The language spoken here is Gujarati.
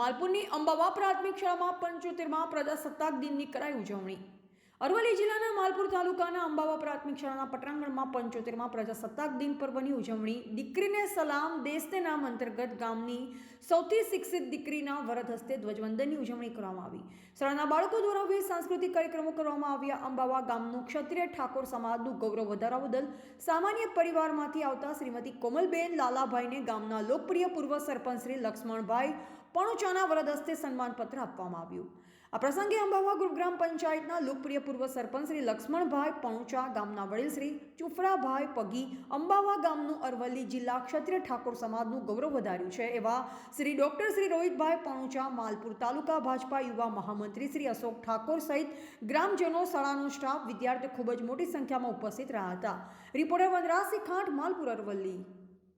માલપુરની અંબાવા પ્રાથમિક શાળામાં પંચોતેરમાં પ્રજાસત્તાક દિનની કરાઈ ઉજવણી. અરવલ્લી જિલ્લાના માલપુર તાલુકાના અંબાવા પ્રાથમિક શાળાના પટાંગણમાં પંચોતેરમાં પ્રજાસત્તાક દિન પર્વની ઉજવણી. દીકરીને સલામ, દેશને નામ અંતર્ગત ગામની સૌથી શિક્ષિત દીકરીના વરદ હસ્તે ધ્વજવંદનની ઉજવણી કરવામાં આવી. શાળાના બાળકો દ્વારા વિવિધ સાંસ્કૃતિક કાર્યક્રમો કરવામાં આવ્યા. અંબાવા ગામનું ક્ષત્રિય ઠાકોર સમાજનું ગૌરવ વધારવા બદલ સામાન્ય પરિવારમાંથી આવતા શ્રીમતી કોમલબેન લાલાભાઈને ગામના લોકપ્રિય પૂર્વ સરપંચ શ્રી લક્ષ્મણભાઈ પણુચાના વરદ હસ્તે સન્માનપત્ર આપવામાં આવ્યું. આ પ્રસંગે અંબાવા ગુરુગ્રામ પંચાયતના લોકપ્રિય પૂર્વ સરપંચ શ્રી લક્ષ્મણભાઈ પણુચા, ગામના વડીલ શ્રી ચુફરાભાઈ પગી, અંબાવા ગામનું અરવલ્લી જિલ્લા ક્ષત્રિય ઠાકોર સમાજનું ગૌરવ વધાર્યું છે એવા શ્રી ડોક્ટર શ્રી રોહિતભાઈ પણુચા, માલપુર તાલુકા ભાજપા યુવા મહામંત્રી શ્રી અશોક ઠાકોર સહિત ગ્રામજનો શાળાનો સ્ટાફ વિદ્યાર્થીઓ ખૂબ જ મોટી સંખ્યામાં ઉપસ્થિત રહ્યા હતા. રિપોર્ટર વનરાજસિંહ ખાંટ, માલપુર અરવલ્લી.